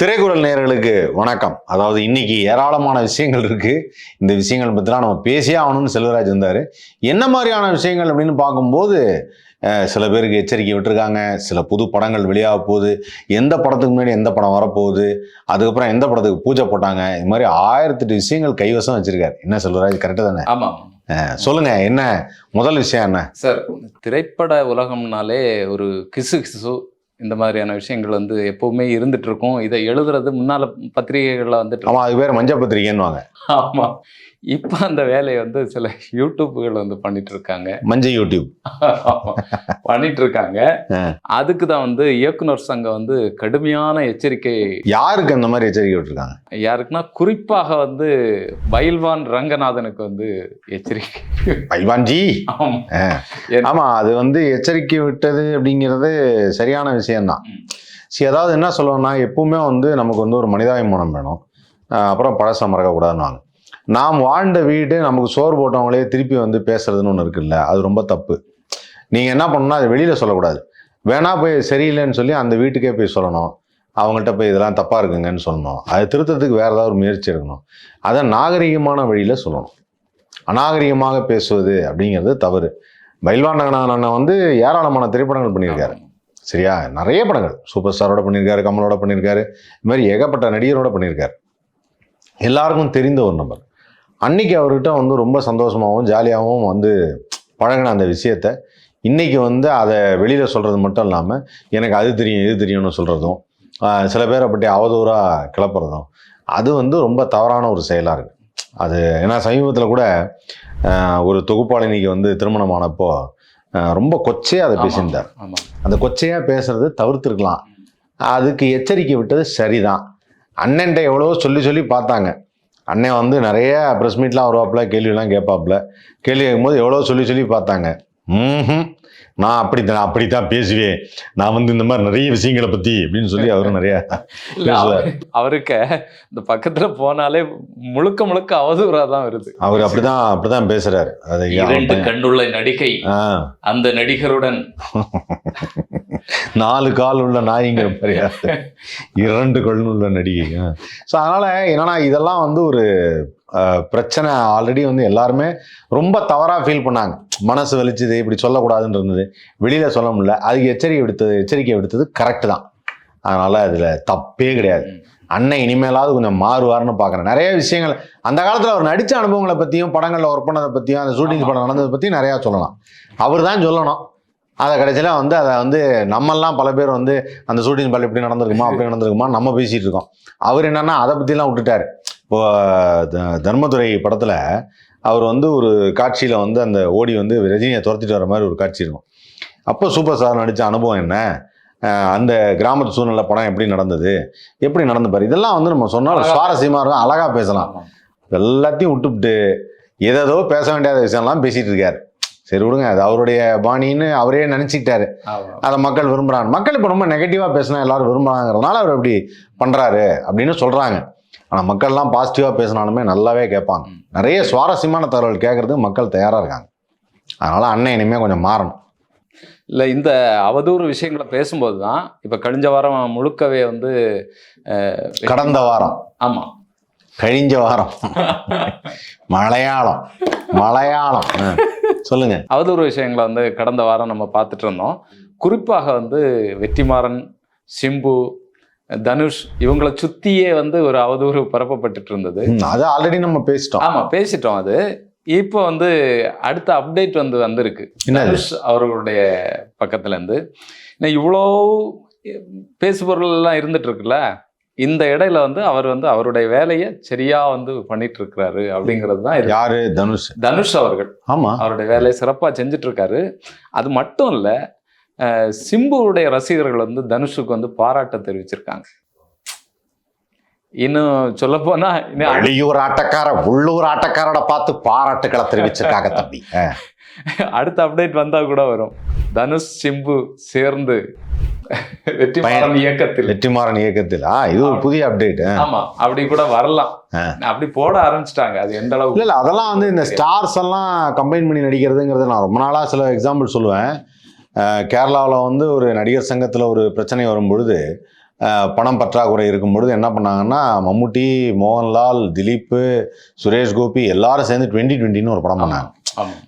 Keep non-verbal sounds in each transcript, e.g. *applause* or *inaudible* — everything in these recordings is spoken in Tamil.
திரைக்குறள் நேயர்களுக்கு வணக்கம். அதாவது இன்னைக்கு ஏராளமான விஷயங்கள் இருக்கு. இந்த விஷயங்கள் பற்றிலாம் நம்ம பேசியே ஆகணும்னு செல்வராஜ் இருந்தார். என்ன மாதிரியான விஷயங்கள் அப்படின்னு பார்க்கும்போது சில பேருக்கு எச்சரிக்கை விட்டுருக்காங்க. சில புது படங்கள் வெளியாக போகுது. எந்த படத்துக்கு முன்னாடி எந்த படம் வரப்போகுது? அதுக்கப்புறம் எந்த படத்துக்கு பூஜை போட்டாங்க? இது மாதிரி ஆயிரத்தெட்டு விஷயங்கள் கைவசம் வச்சிருக்காரு. என்ன செல்வராஜ்? கரெக்டாக தானே? ஆமாம் சொல்லுங்க. என்ன முதல் விஷயம் என்ன? சார் திரைப்பட உலகம்னாலே ஒரு கிசு கிசு இந்த மாதிரியான விஷயங்கள் வந்து எப்பவுமே இருந்துட்டு இருக்கும். இதை எழுதுறது முன்னால பத்திரிகைகள்ல வந்துட்டு ஆமா அது பேர் மஞ்சள் பத்திரிகைன்னுவாங்க. ஆமா. இப்போ அந்த வேலையை வந்து சில யூடியூப்புகள் வந்து பண்ணிட்டு இருக்காங்க மஞ்சள் யூடியூப். *laughs* பண்ணிட்டு இருக்காங்க. அதுக்கு தான் வந்து இயக்குனர் சங்கம் வந்து கடுமையான எச்சரிக்கை. யாருக்கு அந்த மாதிரி எச்சரிக்கை விட்டுருக்காங்க? யாருக்குன்னா குறிப்பாக வந்து பயில்வான் ரங்கநாதனுக்கு வந்து எச்சரிக்கை. ஆ. ஏன்- ஆமா அது வந்து எச்சரிக்கை விட்டது அப்படிங்கிறது சரியான விஷயம்தான். சரி அதாவது என்ன சொல்லுவோம்னா எப்பவுமே வந்து நமக்கு வந்து ஒரு மனிதாபிமானம் வேணும். அப்புறம் பழச மறக்கக்கூடாதுன்னு நாம் வாழ்ந்த வீடு நமக்கு சோறு போட்டவங்களே திருப்பி வந்து பேசுறதுன்னு ஒன்று இருக்குல்ல? அது ரொம்ப தப்பு. நீங்கள் என்ன பண்ணணும்னா அது வெளியில் சொல்லக்கூடாது. வேணா போய் சரியில்லைன்னு சொல்லி அந்த வீட்டுக்கே போய் சொல்லணும். அவங்கள்ட்ட போய் இதெல்லாம் தப்பாக இருக்குங்கன்னு சொல்லணும். அது திருத்தத்துக்கு வேறு ஏதாவது ஒரு முயற்சி எடுக்கணும். அதை நாகரிகமான வழியில் சொல்லணும். அநாகரிகமாக பேசுவது அப்படிங்கிறது தவறு. பைல்வான் அண்ணன் வந்து ஏராளமான திரைப்படங்கள் பண்ணியிருக்காரு. சரியா? நிறைய படங்கள். சூப்பர் ஸ்டாரோட பண்ணியிருக்காரு கமலோட பண்ணியிருக்காரு. இது மாதிரி ஏகப்பட்ட நடிகரோட பண்ணியிருக்காரு. எல்லாருக்கும் தெரிந்த ஒரு நபர். அன்னைக்கு அவர்கிட்ட வந்து ரொம்ப சந்தோஷமாகவும் ஜாலியாகவும் வந்து பழகின அந்த விஷயத்த இன்னைக்கு வந்து அதை வெளியில் சொல்கிறது மட்டும் இல்லாமல் எனக்கு அது தெரியும் இது தெரியும்னு சொல்கிறதும் சில பேரை பற்றி அவதூறாக கிளப்புறதும் அது வந்து ரொம்ப தவறான ஒரு செயலாக இருக்குது அது ஏன்னா சமீபத்தில் கூட ஒரு தொகுப்பாளினிக்கு வந்து திருமணம் ஆனப்போ ரொம்ப கொச்சையாக அதை. பேசியிருந்தார். அந்த கொச்சையாக பேசுறது தவிர்த்துருக்கலாம். அதுக்கு எச்சரிக்கை விட்டது சரிதான். அண்ணன்ட்ட எவ்வளவோ சொல்லி சொல்லி பார்த்தாங்க. அண்ணன் வந்து நிறைய ப்ரெஸ் மீட்லாம் வருவாப்புல கேள்வியெல்லாம் கேட்பாப்புல. கேள்வி கேட்கும்போது எவ்வளோ சொல்லி சொல்லி பார்த்தாங்க. ம் நான் அப்படி நான் அப்படி தான் பேசுவேன். நான் வந்து இந்த மாதிரி நிறைய விஷயங்களை பற்றி அப்படின்னு சொல்லி அவரும் நிறைய அவருக்கு இந்த பக்கத்துல போனாலே முழுக்க முழுக்க அவதூறா தான் வருது. அவர் அப்படிதான் அப்படிதான் பேசுறாரு. அது இரண்டு கண்டுள்ள நடிகை. அந்த நடிகருடன். *laughs* நாலு கால் உள்ள நாய்ங்கிற மாதிரியா இரண்டு கல் உள்ள நடிகை ஸோ அதனால என்னன்னா இதெல்லாம் வந்து ஒரு பிரச்சனை ஆல்ரெடி வந்து எல்லாருமே ரொம்ப தவறாக ஃபீல் பண்ணாங்க. மனசு வலிச்சுது இப்படி சொல்லக்கூடாதுன்னு இருந்தது. வெளியில் சொல்ல முடியல. அதுக்கு எச்சரிக்கை விடுத்தது எச்சரிக்கை விடுத்தது கரெக்டு தான். அதனால் அதில் தப்பே கிடையாது. அண்ணன் இனிமேலாவது கொஞ்சம் மாறுவார்னு பார்க்குறேன். நிறைய விஷயங்கள் அந்த காலத்தில் அவர் நடித்த அனுபவங்களை பற்றியும் படங்களில் ஒர்க் பண்ணதை பற்றியும் அந்த ஷூட்டிங் படம் நடந்ததை பற்றியும் நிறையா சொல்லலாம். அவர் தான் சொல்லணும். அதை கடைசியில் வந்து அதை வந்து நம்மெல்லாம் பல பேர் வந்து அந்த ஷூட்டிங் பால் இப்படி நடந்திருக்குமா அப்படி நடந்திருக்குமா நம்ம பேசிகிட்டு இருக்கோம். அவர் என்னென்னா அதை பற்றிலாம் விட்டுட்டார். இப்போ த- தர்மதுரை படத்தில் அவர் வந்து ஒரு காட்சியில் வந்து அந்த ஓடி வந்து ரஜினியை துரத்திட்டு வர மாதிரி ஒரு காட்சி இருக்கும். அப்போ சூப்பர் ஸ்டார் நடித்த அனுபவம் என்ன? அந்த கிராமத்து சூழ்நிலை படம் எப்படி நடந்தது? எப்படி நடந்து பாரு? இதெல்லாம் வந்து நம்ம சொன்னால் சுவாரஸ்யமாக இருக்கும். அழகாக பேசலாம். எல்லாத்தையும் விட்டுவிட்டு ஏதேதோ பேச வேண்டியாத விஷயம்லாம் பேசிட்டு இருக்காரு. சரி விடுங்க அது அவருடைய பாணின்னு அவரே நினச்சிக்கிட்டாரு. அதை மக்கள் விரும்புகிறாங்க மக்கள் இப்போ ரொம்ப நெகட்டிவாக பேசினா எல்லாரும் விரும்புகிறாங்கிறதுனால அவர் அப்படி பண்ணுறாரு அப்படின்னு சொல்கிறாங்க ஆனால் மக்கள்லாம் பாசிட்டிவாக பேசினாலுமே நல்லாவே கேட்பாங்க. நிறைய சுவாரஸ்யமான தகவல் கேட்கறதுக்கு மக்கள் தயாராக இருக்காங்க. அதனால் அண்ணன் இனிமேல் கொஞ்சம் மாறணும். இல்ல இந்த அவதூறு விஷயங்களை பேசும்போது தான் இப்ப கழிஞ்ச வாரம் முழுக்கவே வந்து கடந்த வாரம். ஆமா. கழிஞ்ச வாரம். மலையாளம். மலையாளம். சொல்லுங்க. அவதூறு விஷயங்களை வந்து கடந்த வாரம் நம்ம பார்த்துட்டு இருந்தோம். குறிப்பாக வந்து வெற்றிமாறன் சிம்பு தனுஷ் இவங்களை சுத்தியே வந்து ஒரு அவதூறு பரப்பப்பட்டுட்டு இருந்தது அது ஆல்ரெடி நம்ம பேசிட்டோம். ஆமா பேசிட்டோம் அது. இப்போ வந்து அடுத்த அப்டேட் வந்து வந்திருக்கு. தனுஷ் அவர்களுடைய பக்கத்துல இருந்து இவ்வளோ பேசுபொருள் எல்லாம் இருந்துட்டு இருக்குல்ல இந்த இடையில வந்து அவர் வந்து அவருடைய வேலையை சரியா வந்து பண்ணிட்டு இருக்கிறாரு அப்படிங்கிறது தான். யாரு? தனுஷ். தனுஷ் அவர்கள். ஆமா. அவருடைய வேலையை சிறப்பாக செஞ்சுட்டு இருக்காரு அது மட்டும் இல்லை சிம்புவுடைய ரசிகர்கள் வந்து தனுஷுக்கு வந்து பாராட்ட தெரிவிச்சிருக்காங்க. இன்னும் சொல்ல போனா வெளியூர் ஆட்டக்கார உள்ளூர் ஆட்டக்காரோட பார்த்து பாராட்டுக்களை தெரிவிச்சிருக்காங்க தம்பி. அடுத்த அப்டேட் வந்தா கூட வரும். தனுஷ் சிம்பு சேர்ந்து வெற்றி பயணம். இயக்கத்தில். வெற்றிமாறன் இயக்கத்தில். இது ஒரு புதிய அப்டேட் ஆமா அப்படி கூட வரலாம். அப்படி போட ஆரம்பிச்சிட்டாங்க. அது எந்த அளவுக்கு இல்ல அதெல்லாம் வந்து இந்த ஸ்டார்ஸ் எல்லாம் கம்பைன் பண்ணி நடிக்கிறதுங்கிறது நான் ரொம்ப நாளா சில எக்ஸாம்பிள் சொல்லுவேன். கேரளாவில் வந்து ஒரு நடிகர் சங்கத்தில் ஒரு பிரச்சனை வரும் பொழுது பணம் பற்றாக்குறை இருக்கும் பொழுது என்ன பண்ணாங்கன்னா மம்முட்டி மோகன்லால் திலீப் சுரேஷ் கோபி எல்லாரும் சேர்ந்து டுவெண்ட்டி டுவெண்ட்டின்னு ஒரு படம் பண்ணாங்க.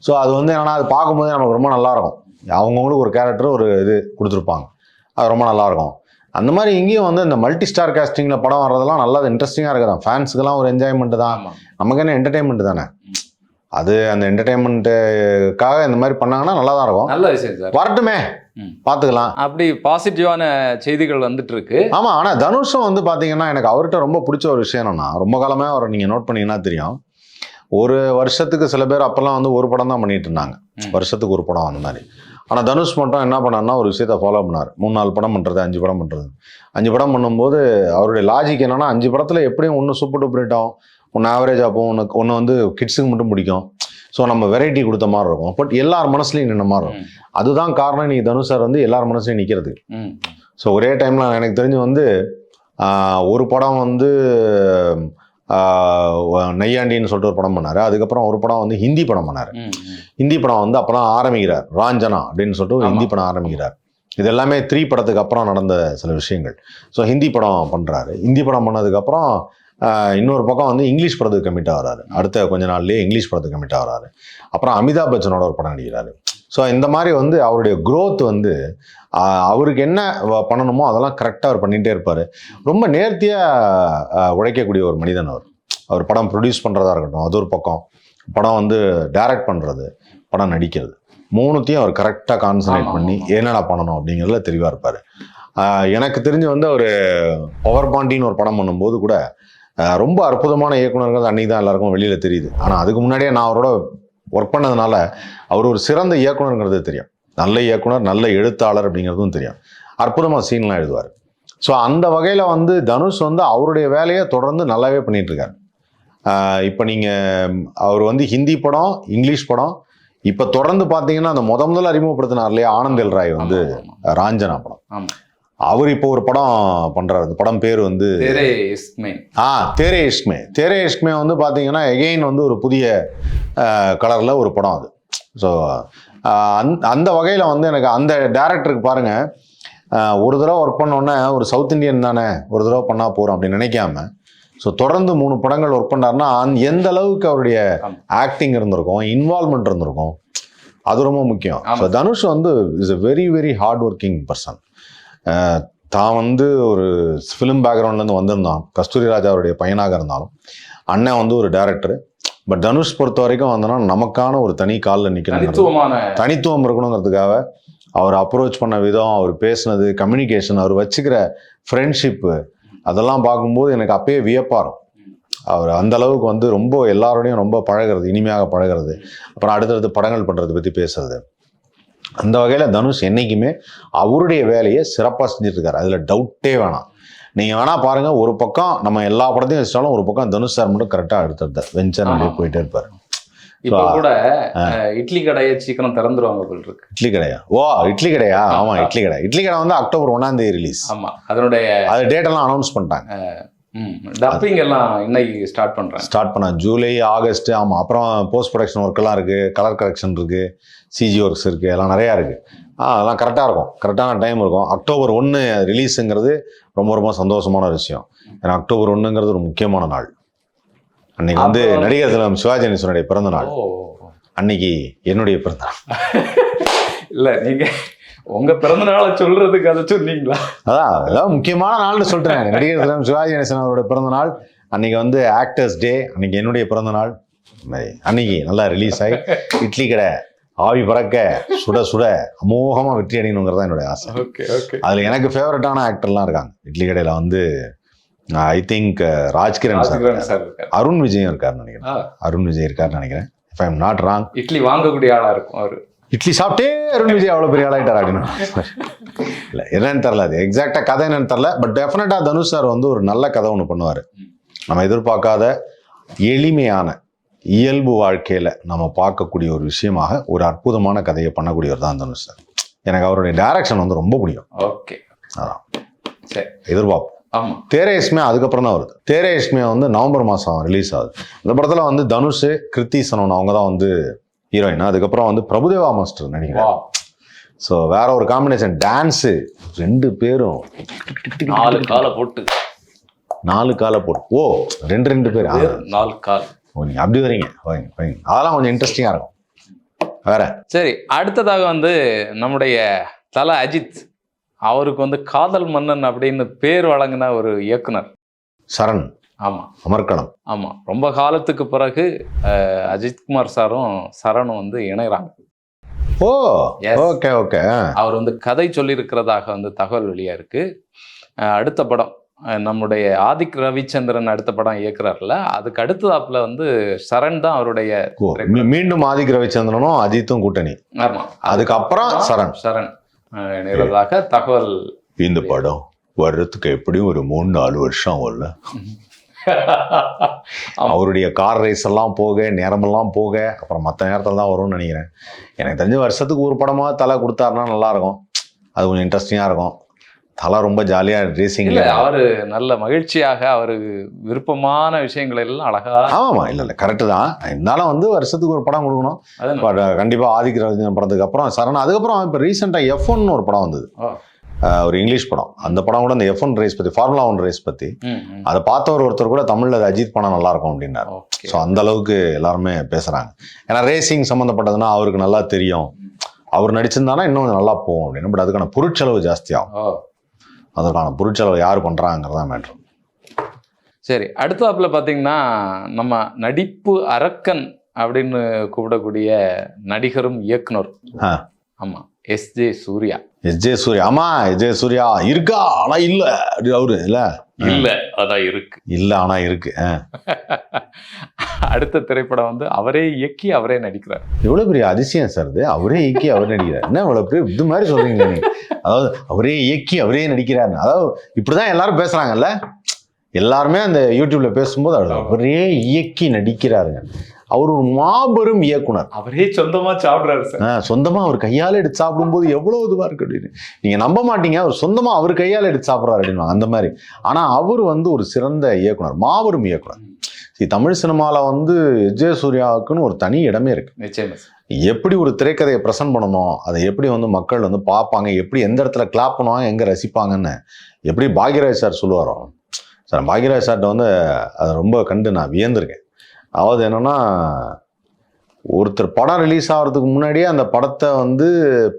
ஸோ அது வந்து என்னன்னா அது பார்க்கும்போது நமக்கு ரொம்ப நல்லா இருக்கும் அவங்கவுங்களுக்கு ஒரு கேரக்டர் ஒரு இது கொடுத்துருப்பாங்க. அது ரொம்ப நல்லா இருக்கும் அந்த மாதிரி இங்கேயும் வந்து இந்த மல்டி ஸ்டார் காஸ்டிங்கில் படம் வர்றதெல்லாம் நல்லா இன்ட்ரெஸ்டிங்காக இருக்குதான். ஃபேன்ஸுக்கெல்லாம் ஒரு என்ஜாய்மெண்ட் தான். நமக்கு என்ன என்டர்டைன்மெண்ட் தானே? அது அந்த என்டர்டைன்மெண்ட்டுக்காக இந்த மாதிரி பண்ணாங்கன்னா நல்லா தான் இருக்கும். நல்ல விஷயம் சார். வரட்டுமே. பார்த்துக்கலாம் அப்படி பாசிட்டிவான செய்திகள் வந்துட்டு இருக்கு ஆமாம் ஆனால் தனுஷும் வந்து பார்த்தீங்கன்னா எனக்கு அவர்கிட்ட ரொம்ப பிடிச்ச ஒரு விஷயம் என்னன்னா ரொம்ப காலமே அவரை நீங்கள் நோட் பண்ணீங்கன்னா தெரியும். ஒரு வருஷத்துக்கு சில பேர் அப்போல்லாம் வந்து ஒரு படம் தான் பண்ணிட்டு இருந்தாங்க. வருஷத்துக்கு ஒரு படம் அந்த மாதிரி. ஆனால் தனுஷ் மட்டும் என்ன பண்ணார்னா ஒரு விஷயத்தை ஃபாலோ பண்ணார். மூணு நாலு படம் பண்ணுறது அஞ்சு படம் பண்ணுறது அஞ்சு படம் பண்ணும்போது அவருடைய லாஜிக் என்னன்னா அஞ்சு படத்தில் எப்படியும் ஒன்று சூப்பர் டூப்பர் ஆகும். ஒன்று ஆவரேஜ் ஆகும் ஒன்று ஒன்று வந்து கிட்ஸுக்கு மட்டும் பிடிக்கும். ஸோ நம்ம வெரைட்டி கொடுத்த மாதிரி இருக்கும். பட் எல்லார் மனசுலையும் நின்ன மாதிரி இருக்கும். அதுதான் காரணம். நீ தனுஷ் சார் வந்து எல்லார் மனசுலையும் நிற்கிறது. ஸோ ஒரே டைமில் எனக்கு தெரிஞ்சு வந்து ஒரு படம் வந்து நையாண்டின்னு சொல்லிட்டு ஒரு படம் பண்ணார். அதுக்கப்புறம் ஒரு படம் வந்து ஹிந்தி படம் பண்ணார். ஹிந்தி படம் வந்து அப்போ தான் ஆரம்பிக்கிறார். ராஞ்சனா அப்படின்னு சொல்லிட்டு ஒரு. ஹிந்தி படம் ஆரம்பிக்கிறார். இது எல்லாமே த்ரீ படத்துக்கு அப்புறம் நடந்த சில விஷயங்கள். ஸோ ஹிந்தி படம் பண்ணுறாரு ஹிந்தி படம் பண்ணதுக்கப்புறம் இன்னொரு பக்கம் வந்து இங்கிலீஷ் படத்துக்கு கமிட் ஆகிறாரு. அடுத்த கொஞ்ச நாள்லயே இங்கிலீஷ் படத்துக்கு கமிட் ஆகிறாரு. அப்புறம் அமிதாப் பச்சனோட ஒரு படம் நடிக்கிறாரு. ஸோ இந்த மாதிரி வந்து அவருடைய growth வந்து அவருக்கு என்ன பண்ணணுமோ அதெல்லாம் கரெக்டாக அவர் பண்ணிகிட்டே இருப்பார். ரொம்ப நேர்த்தியாக உழைக்கக்கூடிய ஒரு மனிதன் அவர். அவர் படம் ப்ரொடியூஸ் பண்ணுறதா இருக்கட்டும் அது ஒரு பக்கம். படம் வந்து டைரக்ட் பண்ணுறது படம் நடிக்கிறது. மூணுத்தையும் அவர் கரெக்டாக கான்சன்ட்ரேட் பண்ணி. என்னடா பண்ணணும் அப்படிங்கிறதுல தெளிவாக இருப்பார். எனக்கு தெரிஞ்சு வந்து அவர் பவர் பாண்டின்னு ஒரு படம் பண்ணும்போது கூட ரொம்ப அற்புதமான இயக்குனர்கள் அன்னைக்கு தான் எல்லாருக்கும் வெளியில் தெரியுது. ஆனால் அதுக்கு முன்னாடியே நான் அவரோட ஒர்க் பண்ணதுனால அவர் ஒரு சிறந்த இயக்குனருங்கிறது தெரியும். நல்ல இயக்குனர் நல்ல எழுத்தாளர் அப்படிங்கிறதும் தெரியும். அற்புதமாக சீன்லாம் எழுதுவார். ஸோ அந்த வகையில் வந்து தனுஷ் வந்து அவருடைய வேலையை தொடர்ந்து நல்லாவே பண்ணிட்டு இருக்காரு இப்போ நீங்கள் அவர் வந்து ஹிந்தி படம் இங்கிலீஷ் படம் இப்போ தொடர்ந்து பார்த்தீங்கன்னா அந்த முத முதல்ல அறிமுகப்படுத்தினார் இல்லையா ஆனந்தல் ராய் வந்து. ராஞ்சனா படம். அவர் இப்போ ஒரு படம் பண்றாரு. அந்த படம் பேர் வந்து ஆ தேரே இஷ்மே தேரே இஷ்மே வந்து பார்த்தீங்கன்னா எகெயின் வந்து ஒரு புதிய கலரில் ஒரு படம் அது. ஸோ அந்த அந்த வகையில் வந்து எனக்கு அந்த டேரக்டருக்கு பாருங்க ஆஹ், ஒரு தடவை ஒர்க் பண்ணோன்னே ஒரு சவுத் இந்தியன் தானே ஒரு தடவை பண்ணால் போகிறோம் அப்படின்னு நினைக்காம ஸோ தொடர்ந்து மூணு படங்கள் ஒர்க் பண்ணாருன்னா எந்த அளவுக்கு அவருடைய. ஆக்டிங் இருந்திருக்கும் இன்வால்மெண்ட் இருந்திருக்கும் அது ரொம்ப முக்கியம். ஸோ தனுஷ் வந்து is a very very hard working person தான் வந்து ஒரு ஃபிலிம் பேக்ரவுண்ட்லேருந்து வந்திருந்தான். கஸ்தூரி ராஜாவுடைய பையனாக இருந்தாலும். அண்ணன் வந்து ஒரு டேரக்டர் பட் தனுஷ் பொறுத்த வரைக்கும் வந்தோன்னா நமக்கான ஒரு தனி காலில் நிற்கணும் தனித்துவம் இருக்கணுங்கிறதுக்காக அவர் அப்ரோச் பண்ண விதம் அவர் பேசுனது கம்யூனிகேஷன் அவர் வச்சுக்கிற ஃப்ரெண்ட்ஷிப்பு அதெல்லாம் பார்க்கும்போது எனக்கு அப்பயே வியப்பாக இருக்கும் அவர் அந்த அளவுக்கு வந்து ரொம்ப எல்லாரோடையும் ரொம்ப பழகிறது இனிமையாக பழகிறது. அப்புறம் அடுத்தடுத்து படங்கள் பண்ணுறதை பற்றி பேசுறது. அந்த வகையில் தனுஷ் என்னைக்குமே அவருடைய வேலையை சிறப்பாக செஞ்சுட்டு இருக்காரு அதில் டவுட்டே வேணாம். நீங்கள் வேணா பாருங்க ஒரு பக்கம் நம்ம எல்லா படத்தையும் வச்சிட்டாலும் ஒரு பக்கம் தனுஷ் சார் மட்டும் கரெக்டாக எடுத்துருந்தார் வெஞ்சர் ஆமா. போயிட்டே இருப்பார். இப்ப கூட இட்லி கடையை சீக்கிரம் திறந்துருவாங்க போல் இருக்கு. இட்லி கடையா? ஓ இட்லி கடையா? ஆமா இட்லி கடை. இட்லி கடை வந்து அக்டோபர் ஒன்னாம் தேதி ரிலீஸ் ஆமா அதனுடைய அது டேட் எல்லாம் அனௌன்ஸ் பண்ணிட்டாங்க. டப்பிங் எல்லாம் இன்னைக்கு ஸ்டார்ட் பண்றாங்க. ஸ்டார்ட் பண்ண ஜூலை ஆகஸ்ட் ஆமா. அப்புறம் போஸ்ட் ப்ரொடக்ஷன் ஒர்க் எல்லாம் இருக்கு. கலர் கரெக்ஷன் இருக்கு. சிஜி ஒர்க்ஸ் இருக்கு. எல்லாம் நிறையா இருக்கு. ஆ அதெல்லாம் கரெக்டாக இருக்கும். கரெக்டான டைம் இருக்கும். அக்டோபர் ஒன்று ரிலீஸுங்கிறது ரொம்ப ரொம்ப சந்தோஷமான ஒரு விஷயம். ஏன்னா அக்டோபர் ஒன்றுங்கிறது ஒரு முக்கியமான நாள். அன்னைக்கு வந்து நடிகர் திலகம் சிவாஜி கணேசனுடைய பிறந்த நாள். அன்னைக்கு என்னுடைய பிறந்த நாள். *laughs* இல்ல நீங்க உங்க பிறந்த நாளை சொல்றதுக்கு அதை சொன்னீங்களா? அதான் அதான் முக்கியமான நாள்னு சொல்லிட்டேன் நடிகர் திலகம் சிவாஜி கணேசன் அவரோட பிறந்த நாள் அன்னைக்கு வந்து ஆக்டர்ஸ் டே அன்னைக்கு என்னுடைய பிறந்த நாள். அன்னைக்கு நல்லா ரிலீஸ் ஆகி இட்லி கடை ஆவி பறக்க சுட சுட அமோகமாக வெற்றி அடையணுங்கிறது தான் என்னுடைய ஆசை. ஓகே ஓகே அதில் எனக்கு ஃபேவரட்டான ஆக்டர்லாம் இருக்காங்க. இட்லி கடையில் வந்து I think Rajkiran sir Rajkiran sir Arun விஜயம் இருக்காருன்னு நினைக்கிறேன். அருண் விஜய் இருக்காருன்னு நினைக்கிறேன். இஃப் நாட் ராங் இட்லி வாங்கக்கூடிய ஆளா இருக்கும் அவரு. இட்லி சாப்பிட்டே அருண் விஜய் அவ்வளோ பெரிய ஆளாயிட்டார் அப்படின்னு. இல்லை என்னன்னு தெரில அது. எக்ஸாக்டாக கதை என்னன்னு தெரில பட் டெஃபினட்டாக தனுஷ் சார் வந்து ஒரு நல்ல கதை ஒன்று பண்ணுவார். நம்ம எதிர்பார்க்காத எளிமையான இயல்பு வாழ்க்கையில் நம்ம பார்க்கக்கூடிய ஒரு விஷயமாக ஒரு அற்புதமான கதையை பண்ணக்கூடியவர் தான் தனுஷ் சார் எனக்கு அவருடைய டைரக்ஷன் வந்து ரொம்ப பிடிக்கும். ஓகே அதான். சரி. எதிர்பார்ப்போம் ஆமா. தேரே இஸ்மே அதுக்கப்புறம் தான் வருது. தேரே இஸ்மே வந்து நவம்பர் மாதம் ரிலீஸ் ஆகுது. இந்த படத்தில் வந்து தனுஷ் கிருத்தி சனோன் அவங்க தான் வந்து ஹீரோயின் அதுக்கப்புறம் வந்து பிரபுதேவா மாஸ்டர் வா நடிக்கிறார் ஸோ வேற ஒரு காம்பினேஷன் டான்ஸு ரெண்டு பேரும். நாலு காலை போட்டு. நாலு காலை போட்டு. ஓ ரெண்டு ரெண்டு பேர். நாலு கால். ஓ நீங்க அப்படி வரீங்க. வரீங்க வரீங்க அதெல்லாம் கொஞ்சம் இன்ட்ரெஸ்டிங்காக இருக்கும். வேற? சரி அடுத்ததாக வந்து நம்முடைய தல அஜித். அவருக்கு வந்து காதல் மன்னன் அப்படின்னு பேர் வழங்கின ஒரு இயக்குனர். சரண். ஆமா. அமர்க்களம் ஆமா. ரொம்ப காலத்துக்கு பிறகு அஜித்குமார் சாரும் சரணும் வந்து இணைகிறாங்க. ஓ. Okay okay. அவர் வந்து கதை சொல்லியிருக்கிறதாக வந்து தகவல் வெளியா இருக்கு. அஹ், அடுத்த படம் நம்முடைய ஆதிக் ரவிச்சந்திரன் அடுத்த படம் இயக்குறாருல அதுக்கு அடுத்ததாப்புல வந்து சரண் தான் அவருடைய மீண்டும் ஆதிக் ரவிச்சந்திரனும் அஜித்தும் கூட்டணி. ஆமா. அதுக்கப்புறம் சரண். சரண் இணைகிறதாக தகவல் இந்த படம் வர்றதுக்கு எப்படியும் ஒரு மூணு நாலு வருஷம் ஆகும்ல. அவருடைய கார் ரேஸ் எல்லாம் போக நேரமெல்லாம் போக அப்புறம் மற்ற நேரத்தில் தான் வரும்னு நினைக்கிறேன். எனக்கு தெரிஞ்ச வருஷத்துக்கு ஒரு படமா தலை கொடுத்தாருன்னா நல்லா இருக்கும். அது கொஞ்சம் இன்ட்ரெஸ்டிங்காக இருக்கும். தலை ரொம்ப ஜாலியாக ரேசிங் இல்ல அவரு நல்ல மகிழ்ச்சியாக அவரு விருப்பமான விஷயங்கள் எல்லாம் அழகா ஆமாம் இல்லை இல்லை கரெக்டு தான். இருந்தாலும் வந்து வருஷத்துக்கு ஒரு படம் கொடுக்கணும். கண்டிப்பாக ஆதிக் ரவிச்சந்திரன் படத்துக்கு அப்புறம் சரண் அதுக்கப்புறம் இப்போ ரீசெண்டாக எஃப் ஒரு படம் வந்தது. ஒரு இங்கிலீஷ் படம். அந்த படம் கூட அந்த எஃப் ஒன் ரேஸ் பற்றி ஃபார்முலா ஒன் ரேஸ் பற்றி. அதை பார்த்தவர் ஒருத்தர் கூட தமிழில் அது அஜித் படம் நல்லா இருக்கும் அப்படின்னாரு. ஸோ அந்த அளவுக்கு எல்லாருமே பேசுறாங்க. ஏன்னா ரேசிங் சம்மந்தப்பட்டதுன்னா அவருக்கு நல்லா தெரியும். அவர் நடிச்சிருந்தானா இன்னும் கொஞ்சம் நல்லா போகும் அப்படின்னு. பட் அதுக்கான பொருட்செலவு ஜாஸ்தியாகும். அதற்கான பொருட்செலவு யார் பண்றாங்கிறதா மேட்ரு சரி அடுத்தாப்புல பாத்தீங்கன்னா நம்ம நடிப்பு அரக்கன் அப்படின்னு கூப்பிடக்கூடிய நடிகரும் இயக்குனர். ஆ. ஆமா S J Suryah. S J Suryah ஆமா எஸ் ஜே சூர்யா இருக்கா? ஆனா இல்ல. அப்படி அவரு இல்ல? இல்ல அதான் இருக்கு. இல்ல ஆனா இருக்கு. அடுத்த திரைப்படம் வந்து அவரே இயக்கி அவரே நடிக்கிறார். எவ்வளவு பெரிய அதிசயம் சார் இது. அவரே இயக்கி அவர் நடிக்கிறார். என்ன இவ்வளவு பெரிய இது மாதிரி சொல்றீங்க நீங்க? அதாவது அவரே இயக்கி அவரே நடிக்கிறாரு அதாவது இப்படிதான் எல்லாரும் பேசுறாங்கல்ல? எல்லாருமே அந்த யூடியூப்ல பேசும்போது அவரே இயக்கி நடிக்கிறாருங்க. அவர் ஒரு மாபெரும் இயக்குனர். அவரே சொந்தமா சாப்பிடுறாரு சார். ஆ, சொந்தமா அவர் கையால எடுத்து சாப்பிடும்போது எவ்வளவு இதுவா இருக்கு அப்படின்னு. நீங்க நம்ப மாட்டீங்க அவர் சொந்தமா அவர் கையால எடுத்து சாப்பிட்றாரு அப்படின்னு அந்த மாதிரி. ஆனா அவர் வந்து ஒரு சிறந்த இயக்குனர் மாபெரும் இயக்குனர். தமிழ் சினிமால வந்து ஜே சூர்யாவுக்குன்னு ஒரு தனி இடமே இருக்கு. நிச்சயமா எப்படி ஒரு திரைக்கதையை ப்ரெசென்ட் பண்ணணும் அதை எப்படி வந்து மக்கள் வந்து பார்ப்பாங்க எப்படி எந்த இடத்துல கிளாப் பண்ணுவாங்க எங்கே ரசிப்பாங்கன்னு. எப்படி பாக்யராஜ் சார் சொல்லுவாரோ. சார் பாக்யராஜ் சார்கிட்ட வந்து அதை ரொம்ப கண்டு நான் வியந்திருக்கேன். அதாவது என்னன்னா ஒருத்தர் படம் ரிலீஸ் ஆகிறதுக்கு முன்னாடியே அந்த படத்தை வந்து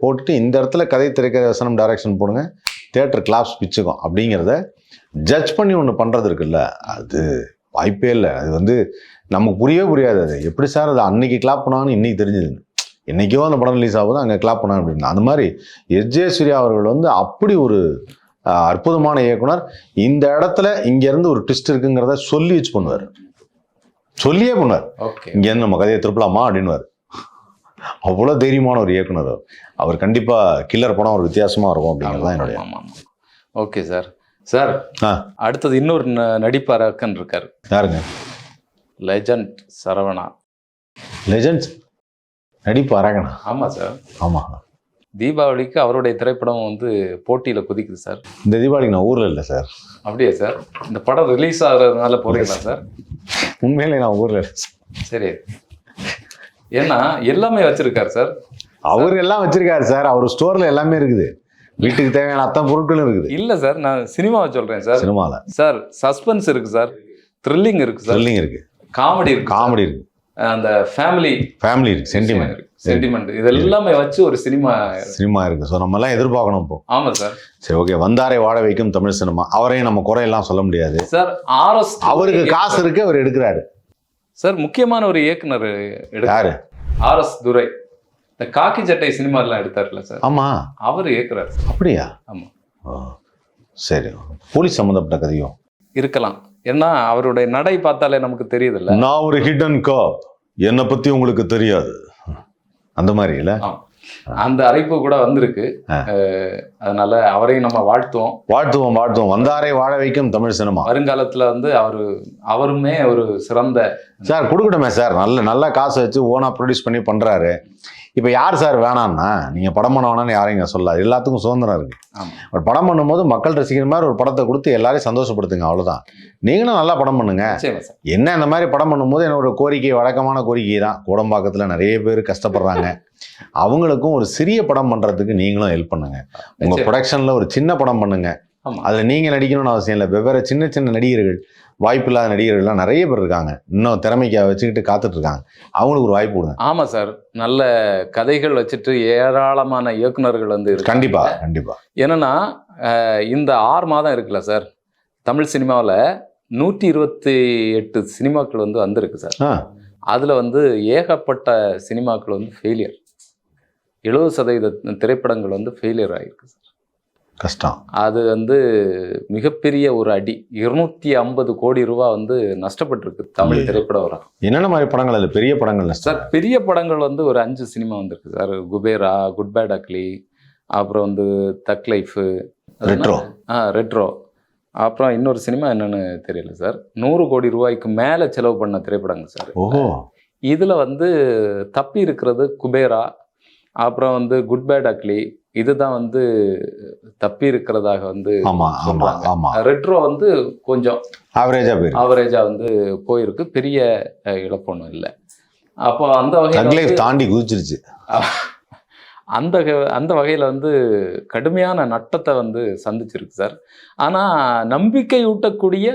போட்டுட்டு இந்த இடத்துல கதை திரைக்கதை வசனம் டைரக்ஷன் போடுங்க. தேட்டர் கிளாப்ஸ் பிச்சுக்கும் அப்படிங்கிறத ஜட்ஜ் பண்ணி ஒன்று பண்ணுறது இருக்குல்ல அது வாய்ப்பே இல்லை. அது வந்து நமக்கு புரியவே புரியாது அது. எப்படி சார் அது அன்னைக்கு கிளாப் பண்ணாங்கன்னு இன்னைக்கு தெரிஞ்சுது. என்னைக்கோ அந்த படம் ரிலீஸ் ஆகுது அங்கே கிளாப் பண்ணாங்க அப்படின்னு. அந்த மாதிரி எஸ். சூர்யா அவர்கள் வந்து அப்படி ஒரு அற்புதமான இயக்குனர். இந்த இடத்துல இங்கேருந்து ஒரு ட்விஸ்ட் இருக்குங்கிறத சொல்லி வச்சு பண்ணுவார். சொல்லியே ஓகே. இங்கேருந்து நம்ம கதையை திருப்பலாமா அப்படின்னுவார். அவ்வளோ தைரியமான ஒரு இயக்குனர் அவர். கண்டிப்பாக கில்லர் படம் ஒரு வித்தியாசமாக இருக்கும் அப்படிங்கிறது தான் என்னுடைய ஓகே சார். சார். அடுத்தது இன்னொரு ந- நடிப்பு அரக்கன் இருக்காரு. யாருங்க? லெஜண்ட் சரவணா. லெஜண்ட்ஸ் நடிப்பு அரகனா ஆமா சார். ஆமாம் தீபாவளிக்கு அவருடைய திரைப்படம் வந்து போட்டியில குதிக்குது சார். இந்த தீபாவளிக்கு நான் ஊரில் இல்லை சார். அப்படியே சார்? இந்த படம் ரிலீஸ் ஆகுறதுனால போறீங்களா சார்? உண்மையிலே நான் ஊரில் சரி. ஏன்னா எல்லாமே வச்சிருக்காரு சார். அவர் எல்லாம் வச்சிருக்காரு சார். அவர் ஸ்டோர்ல எல்லாமே இருக்குது. வீட்டுக்கு தேவையான அத்தனை பொருட்களும் இருக்குது. இல்ல சார் நான் சினிமாவை சொல்றேன் சார். சினிமால. சார் சஸ்பென்ஸ் இருக்கு சார். த்ரில்லிங் இருக்கு சார். த்ரில்லிங் இருக்கு. காமெடி இருக்கு காமெடி இருக்கு. அந்த ஃபேமிலி ஃபேமிலி இருக்கு சென்டிமெண்ட் சென்டிமெண்ட் இது எல்லாமே வச்சு ஒரு சினிமா. சினிமா இருக்கு. ஸோ நம்ம எல்லாம் எதிர்பார்க்கணும் இப்போ. ஆமா சார் சரி ஓகே வந்தாரை வாழ வைக்கும் தமிழ் சினிமா. அவரையும் நம்ம குறையெல்லாம் சொல்ல முடியாது. சார் ஆர்எஸ் அவருக்கு காசு இருக்கு அவர் எடுக்கிறாரு. சார் முக்கியமான ஒரு இயக்குனர் எடுக்க யாரு? ஆர்எஸ் துரை. இந்த காக்கி சட்டை சினிமா எல்லாம் எடுத்தார்ல சார் ஆமா. அவர் இயக்குறாரு அப்படியா? ஆமா. சரி. போலீஸ் சம்மந்தப்பட்ட கதையும் இருக்கலாம். ஏன்னா அவருடைய நடை பார்த்தாலே நமக்கு தெரியுதுல்ல. நான் ஒரு ஹிடன் காப் என்னை பத்தி உங்களுக்கு தெரியாது. அந்த மாதிரி இல்ல? அந்த அழைப்பு கூட வந்திருக்கு. அதனால அவரையும் நம்ம வாழ்த்துவோம். வாழ்த்துவோம் வாழ்த்துவோம். வந்தாரை வாழ வைக்கும் தமிழ் சினிமா. வருங்காலத்துல வந்து அவரு அவருமே ஒரு சிறந்த சார் கொடுக்கட்டுமே சார். நல்ல நல்ல காசை வச்சு ஓனா ப்ரொடியூஸ் பண்ணி பண்றாரு. இப்போ யார் சார் வேணாம்னா நீங்கள் படம் பண்ண வேணாம்னு யாரையும் இங்கே சொல்லாது எல்லாத்துக்கும் சுதந்திரம் இருக்குது ஒரு படம் பண்ணும்போது மக்கள் ரசிக்கிற மாதிரி ஒரு படத்தை கொடுத்து எல்லாரையும் சந்தோஷப்படுத்துங்க அவ்வளவுதான். நீங்களும் நல்லா படம் பண்ணுங்க. என்ன இந்த மாதிரி படம் பண்ணும்போது என்னோட கோரிக்கை வழக்கமான கோரிக்கை தான். கூடம்பாக்கத்தில் நிறைய பேர் கஷ்டப்படுறாங்க. அவங்களுக்கும் ஒரு சிறிய படம் பண்ணுறதுக்கு நீங்களும் ஹெல்ப் பண்ணுங்க. உங்கள். ப்ரொடக்ஷனில் ஒரு சின்ன படம் பண்ணுங்க. அதில் நீங்கள் நடிக்கணும்னு அவசியம் இல்லை. வெவ்வேறு சின்ன சின்ன நடிகர்கள் வாய்ப்பில்லாத நடிகர்கள்லாம் நிறைய பேர் இருக்காங்க. இன்னும் திறமைக்க வச்சுக்கிட்டு காத்துட்டு இருக்காங்க அவங்களுக்கு ஒரு வாய்ப்பு கொடுங்க. ஆமா சார். நல்ல கதைகள் வச்சுட்டு ஏராளமான இயக்குனர்கள் வந்து இருக்காங்க. கண்டிப்பா கண்டிப்பா. என்னன்னா இந்த ஆறு மாதம் இருக்குல்ல சார். தமிழ் சினிமாவில் நூற்றி இருபத்தி எட்டு சினிமாக்கள் வந்து வந்திருக்கு சார். ஆ. அதில் வந்து ஏகப்பட்ட சினிமாக்கள் வந்து ஃபெயிலியர் எழுபது சதவீத திரைப்படங்கள் வந்து ஃபெயிலியர் ஆகிருக்கு சார். கஷ்டம். அது வந்து மிகப்பெரிய ஒரு அடி. இருநூத்தி ஐம்பது கோடி ரூபா வந்து நஷ்டப்பட்டிருக்கு தமிழ் ஐயோ. திரைப்பட உலகம் என்னென்ன மாதிரி படங்கள்? அதில் பெரிய படங்கள் சார் பெரிய படங்கள் வந்து ஒரு அஞ்சு சினிமா வந்திருக்கு sir. Kuberaa good bad ugly அப்புறம் வந்து தக் லைஃபு ரெட்ரோ. ஆ ரெட்ரோ. அப்புறம் இன்னொரு சினிமா என்னன்னு தெரியல சார். நூறு கோடி ரூபாய்க்கு மேலே செலவு பண்ண திரைப்படங்கள் சார். ஓஹோ. இதில் வந்து தப்பி இருக்கிறது குபேரா அப்புறம் வந்து குட் பேட் அக்லி இதுதான் வந்து தப்பி இருக்கிறதாக வந்து ரெட்ரோ வந்து கொஞ்சம் ஆவரேஜா ஆவரேஜாக வந்து போயிருக்கு. பெரிய அஹ், இழப்பு ஒன்றும் இல்லை. அப்போ அந்த வகையில் தாண்டி குதிச்சிருச்சு. *laughs* அந்த அந்த வகையில் வந்து கடுமையான நட்டத்தை வந்து சந்திச்சிருக்கு சார். ஆனால் நம்பிக்கை ஊட்டக்கூடிய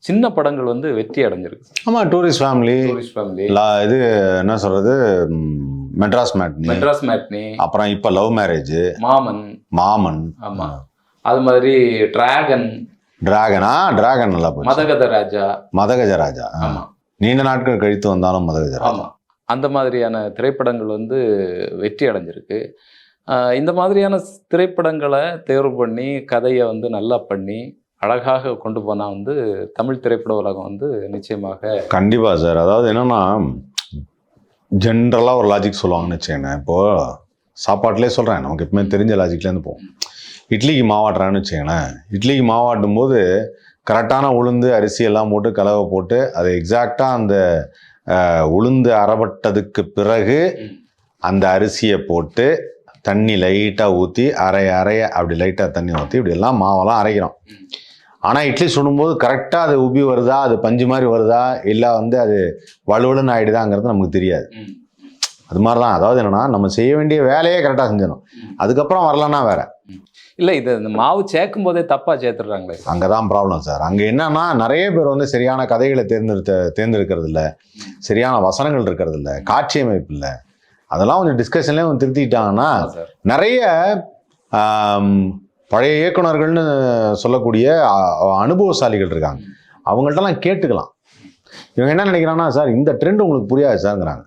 சின்ன படங்கள் வந்து வெற்றி அடைஞ்சிருக்கு. சார் ஆமா டூரிஸ்ட் ஃபேமிலி டூரிஸ்ட் ஃபேமிலி இது என்ன சொல்றது மெட்ராஸ் மேட்னி மெட்ராஸ் மேட்னி அப்புறம் இப்ப லவ் மேரேஜ் மாமன். மாமன். ஆமா. அது மாதிரி டிராகன் டிராகனா டிராகன் நல்லா போச்சு. மதகத ராஜா. மதகஜராஜா ஆ. ஆமா. நீண்ட நாட்கள் கழித்து வந்தாலும் மதகஜராஜா ஆமா. அந்த மாதிரியான திரைப்படங்கள் வந்து வெற்றி அடைஞ்சிருக்கு. இந்த மாதிரியான திரைப்படங்களை தேர்வு பண்ணி கதையை வந்து நல்லா பண்ணி அழகாக கொண்டு போனால் வந்து தமிழ் திரைப்பட உலகம் வந்து நிச்சயமாக கண்டிப்பாக சார். அதாவது என்னென்னா ஜென்ரலாக ஒரு லாஜிக் சொல்லுவாங்கன்னு வச்சுக்கோங்க. இப்போது சாப்பாட்டிலே சொல்கிறேன் நமக்கு எப்பவுமே தெரிஞ்ச லாஜிக்லேருந்து போகும். இட்லிக்கு மாவாட்டுறான்னு வச்சுக்கோங்களேன். இட்லிக்கு மாவாட்டும் போது கரெக்டான உளுந்து அரிசி எல்லாம் போட்டு கலவை போட்டு அதை எக்ஸாக்டாக அந்த உளுந்து அறப்பட்டதுக்கு பிறகு அந்த அரிசியை போட்டு தண்ணி லைட்டாக ஊற்றி அரைய அரைய அப்படி லைட்டாக தண்ணி ஊற்றி இப்படி எல்லாம் மாவெல்லாம் அரைக்கிறோம். ஆனால் இட்லி சுடும்போது கரெக்டாக அது உப்பி வருதா? அது பஞ்சு மாதிரி வருதா? இல்லை வந்து அது வலுவலுன்னு ஆயிடுதாங்கிறது நமக்கு தெரியாது. அது மாதிரி தான் அதாவது என்னன்னா நம்ம செய்ய வேண்டிய வேலையே கரெக்டாக செஞ்சிடணும். அதுக்கப்புறம் வரலன்னா வேற. இல்ல இது இந்த மாவு சேர்க்கும் போதே தப்பா சேர்த்துடுறாங்களே. அங்கே தான் ப்ராப்ளம் சார் அங்கே என்னன்னா நிறைய பேர் வந்து சரியான கதைகளை தேர்ந்தெடுத்த தேர்ந்தெடுக்கிறது இல்லை சரியான வசனங்கள் இருக்கிறது இல்லை. காட்சி அமைப்பு இல்லை அதெல்லாம் கொஞ்சம் டிஸ்கஷன்லேயே திருத்திக்கிட்டாங்கன்னா நிறைய பழைய இயக்குனர்கள்னு சொல்லக்கூடிய அனுபவசாலிகள் இருக்காங்க. அவங்கள்ட்டலாம் கேட்டுக்கலாம். இவங்க என்ன நினைக்கிறாங்கன்னா சார் இந்த ட்ரெண்ட் உங்களுக்கு புரியாது சார்ங்கிறாங்க.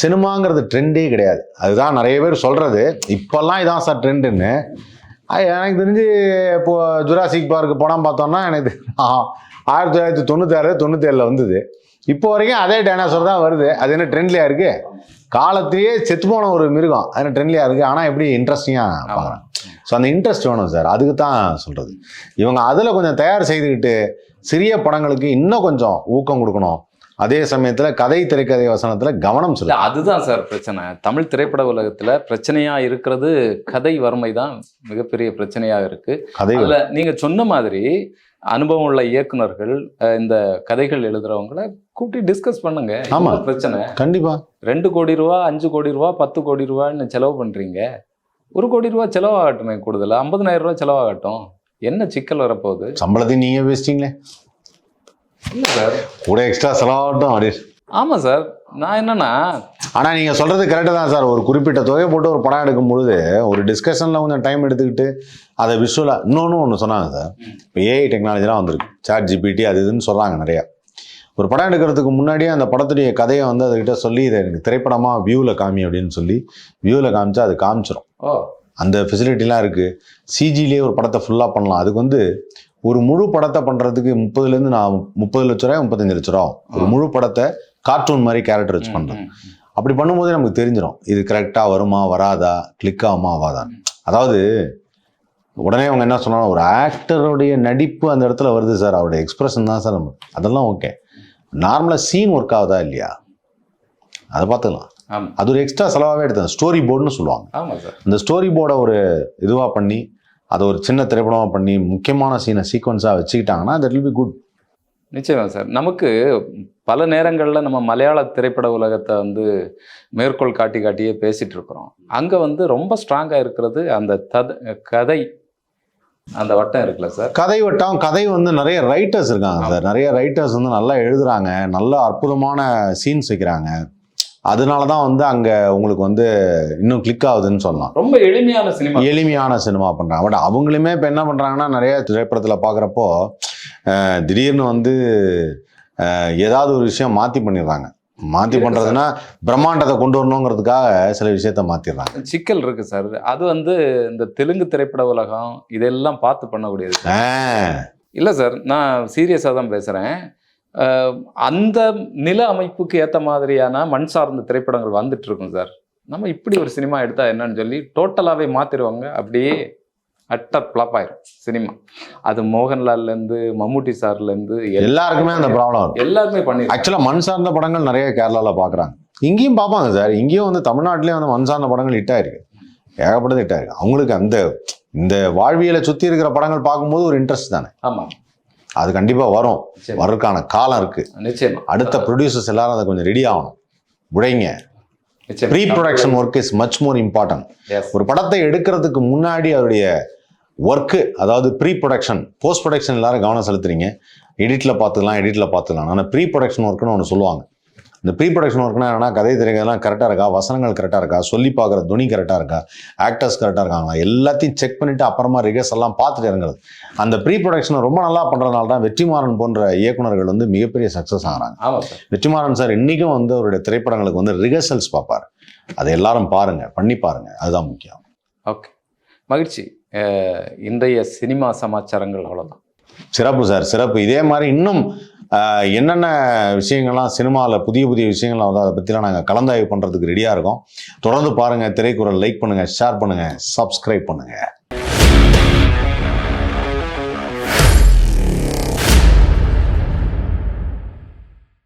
சினிமாங்கிறது ட்ரெண்டே கிடையாது. அதுதான் நிறைய பேர் சொல்றது. இப்போல்லாம் இதான் சார் ட்ரெண்டுன்னு எனக்கு தெரிஞ்சு இப்போ ஜுராசிக் பார்க்கு படம் பார்த்தோம்னா எனக்கு ஆயிரத்தி தொள்ளாயிரத்தி தொண்ணூத்தாறு தொண்ணூத்தேழில் வந்தது. இப்போ வரைக்கும் அதே டைனாசோர் தான் வருது. அது என்ன ட்ரெண்ட்லியா இருக்கு? காலத்திலேயே செத்து போன ஒரு மிருகம். அது என்ன ட்ரெண்ட்லியா இருக்கு? ஆனால் எப்படி இன்ட்ரெஸ்டிங்காக. பார்க்குறேன் ஸோ அந்த இன்ட்ரெஸ்ட் வேணும் சார் அதுக்கு தான் சொல்றது. இவங்க அதில் கொஞ்சம் தயார் செய்துக்கிட்டு சிறிய படங்களுக்கு இன்னும் கொஞ்சம் ஊக்கம் கொடுக்கணும். அதே சமயத்தில் கதை திரைக்கதை வசனத்தில் கவனம் செலுத்தணும். அதுதான் சார் பிரச்சனை. தமிழ் திரைப்பட உலகத்துல பிரச்சனையா இருக்கிறது கதை வறுமை தான் மிகப்பெரிய பிரச்சனையா இருக்கு. கதை அதுல நீங்க சொன்ன மாதிரி அனுபவம் உள்ள இயக்குனர்கள் அஹ், இந்த கதைகள் எழுதுறவங்கள கூட்டி டிஸ்கஸ் பண்ணுங்க. ஆமா. என்ன பிரச்சனை? கண்டிப்பா. ரெண்டு கோடி ரூபா அஞ்சு கோடி ரூபா பத்து கோடி ரூபான்னு செலவு பண்றீங்க. ஒரு கோடி ரூபா செலவாகட்டுமே கூடுதல்? ஐம்பதனாயிரம் ரூபாய் செலவாகட்டும். என்ன சிக்கல் வரப்போகுது? சம்பளத்தையும் நீங்க பேசிட்டீங்களே இல்ல சார். கூட எக்ஸ்ட்ரா செலவாகட்டும் அப்படி. ஆமா சார். நான் என்னன்னா ஆனா நீங்க சொல்றது கரெக்டு தான் சார். ஒரு குறிப்பிட்ட தொகை போட்டு ஒரு படம் எடுக்கும் பொழுது ஒரு டிஸ்கஷன்ல கொஞ்சம் டைம் எடுத்துக்கிட்டு அதை விஷுவலா இன்னொன்று ஒன்று சொன்னாங்க சார். இப்போ ஏஐ டெக்னாலஜிலாம் வந்திருக்கு. சாட் ஜிபிடி அது இதுன்னு சொல்றாங்க நிறைய. ஒரு படம் எடுக்கிறதுக்கு முன்னாடியே அந்த படத்துடைய கதையை வந்து அதுகிட்ட சொல்லி இதை எனக்கு திரைப்படமா வியூவில் காமி அப்படின்னு சொல்லி வியூவில் காமிச்சா அது காமிச்சிரும். ஓ அந்த ஃபெசிலிட்டிலாம் இருக்குது சிஜிலேயே ஒரு படத்தை ஃபுல்லாக பண்ணலாம். அதுக்கு வந்து ஒரு முழு படத்தை பண்ணுறதுக்கு முப்பதுலேருந்து நான் முப்பது லட்ச ரூபாய் முப்பத்தஞ்சு லட்ச ரூபா. ஒரு முழு படத்தை கார்ட்டூன் மாதிரி கேரக்டர் வச்சு பண்ணுறோம். அப்படி பண்ணும்போதே நமக்கு தெரிஞ்சிடும் இது கரெக்டாக வருமா வராதா கிளிக் ஆகுமா ஆகாதா அதாவது உடனே அவங்க என்ன சொன்னாலும் ஒரு ஆக்டருடைய நடிப்பு அந்த இடத்துல வருது சார். அவருடைய எக்ஸ்பிரஷன் தான் சார். நம்ம அதெல்லாம் ஓகே நார்மலாக சீன் ஒர்க் ஆகுதா இல்லையா? அதை பார்த்துக்கலாம். அது ஒரு எக்ஸ்ட்ரா செலவாகவே எடுத்தேன். ஸ்டோரி போர்டுன்னு சொல்லுவாங்க. ஆமா சார். அந்த ஸ்டோரி போர்டை ஒரு இதுவாக பண்ணி அதை ஒரு சின்ன திரைப்படமாக பண்ணி முக்கியமான சீனை சீக்வன்ஸாக வச்சுக்கிட்டாங்கன்னா தட் வில் பி குட் நிச்சயமா சார். நமக்கு பல நேரங்களில் நம்ம மலையாள திரைப்பட உலகத்தை வந்து மேற்கோள் காட்டி காட்டியே பேசிட்டு இருக்கிறோம். அங்கே வந்து ரொம்ப ஸ்ட்ராங்காக இருக்கிறது அந்த தத கதை. அந்த வட்டம் இருக்குல்ல சார்? கதை வட்டம் கதை வந்து நிறைய ரைட்டர்ஸ் இருக்காங்க சார். நிறைய ரைட்டர்ஸ் வந்து நல்லா எழுதுறாங்க. நல்ல அற்புதமான சீன்ஸ் வைக்கிறாங்க. அதனால தான் வந்து அங்கே உங்களுக்கு வந்து இன்னும் கிளிக் ஆகுதுன்னு சொல்லலாம். ரொம்ப எளிமையான சினிமா. எளிமையான சினிமா பண்ணுறாங்க பட் அவங்களுமே இப்போ என்ன பண்ணுறாங்கன்னா நிறைய திரைப்படத்தில் பார்க்குறப்போ திடீர்னு வந்து ஏதாவது ஒரு விஷயம் மாற்றி பண்ணிடுறாங்க. மாற்றி பண்ணுறதுன்னா பிரம்மாண்டத்தை கொண்டு வரணுங்கிறதுக்காக சில விஷயத்த மாற்றிடுறாங்க சிக்கல் இருக்கு சார். அது வந்து இந்த தெலுங்கு திரைப்பட உலகம் இதெல்லாம் பார்த்து பண்ணக்கூடியது இல்லை சார் நான் சீரியஸாக தான் பேசுகிறேன் அந்த நில அமைப்புக்கு ஏற்ற மாதிரியான மண் சார்ந்த திரைப்படங்கள் வந்துட்டு இருக்கும் சார். நம்ம இப்படி ஒரு சினிமா எடுத்தா என்னன்னு சொல்லி டோட்டலாகவே மாற்றிடுவாங்க அப்படியே அட்டர் ஃப்ளாப் ஆயிரும் சினிமா. அது மோகன்லால்லேருந்து மம்முட்டி சார்லேருந்து எல்லாருக்குமே அந்த ப்ராப்ளம் எல்லாருமே பண்ணி ஆக்சுவலாக மண் சார்ந்த படங்கள் நிறைய கேரளாவில் பார்க்குறாங்க இங்கேயும் பார்ப்பாங்க சார். இங்கேயும் வந்து தமிழ்நாட்டிலேயும் வந்து மண் சார்ந்த படங்கள் ஹிட் ஆயிருக்கு. ஏகப்பட்டது ஹிட் ஆயிருக்கு. அவங்களுக்கு அந்த இந்த வாழ்வியலை சுற்றி இருக்கிற படங்கள் பார்க்கும்போது ஒரு இன்ட்ரெஸ்ட் தானே. ஆமாம் அது கண்டிப்பாக வரும். வர்றதுக்கான காலம் இருக்கு. நிச்சயமா. அடுத்த ப்ரொடியூசர்ஸ் எல்லாரும் அதை கொஞ்சம் ரெடி ஆகணும். நிச்சயமா. Pre production work is much more important. ஒரு படத்தை எடுக்கிறதுக்கு முன்னாடி அதோடைய ஒர்க்கு அதாவது ப்ரீ ப்ரொடக்ஷன் போஸ்ட் ப்ரொடக்ஷன் எல்லாரும் கவனம் செலுத்துறீங்க. எடிட்டில் பார்த்துக்கலாம் எடிட்டில் பார்த்துக்கலாம். ஆனால் ப்ரீ ப்ரொடக்ஷன் ஒர்க்குன்னு ஒன்று சொல்லுவாங்க. இந்த ப்ரீ ப்ரொடக்ஷன் ஒர்க்னா என்னன்னா கதை திரைகள்லாம் கரெக்டாக இருக்கா? வசனங்கள் கரெக்டாக இருக்கா? சொல்லி பார்க்குற துணி கரெக்டாக இருக்கா? ஆக்டர்ஸ் கரெக்டாக இருக்காங்களா? எல்லாத்தையும் செக் பண்ணிட்டு அப்புறமா ரிகர்ஸ் எல்லாம் பார்த்துட்டு இறங்குறது. அந்த ப்ரீ ப்ரொடக்ஷனை ரொம்ப நல்லா பண்ணுறதுனால தான் வெற்றிமாறன் போன்ற இயக்குனர்கள் வந்து மிகப்பெரிய சக்ஸஸ் ஆகிறாங்க. வெற்றிமாறன் சார் இன்னைக்கும் வந்து அவருடைய திரைப்படங்களுக்கு வந்து ரிகர்சல்ஸ் பார்ப்பார். அதை எல்லாரும் பாருங்க பண்ணி பாருங்க. அதுதான் முக்கியம். ஓகே மகிழ்ச்சி. இன்றைய சினிமா சமாச்சாரங்கள் அவ்வளோதான் சிறப்பு சார் சிறப்பு. இதே மாதிரி இன்னும் என்னென்ன விஷயங்கள்லாம் சினிமாவில் புதிய புதிய விஷயங்கள்லாம் வந்து அதை பற்றிலாம் நாங்கள் கலந்தாய்வு பண்ணுறதுக்கு ரெடியாக இருக்கோம். தொடர்ந்து பாருங்கள் திரைக்குறள் லைக் பண்ணுங்கள் ஷேர் பண்ணுங்கள் சப்ஸ்கிரைப் பண்ணுங்கள்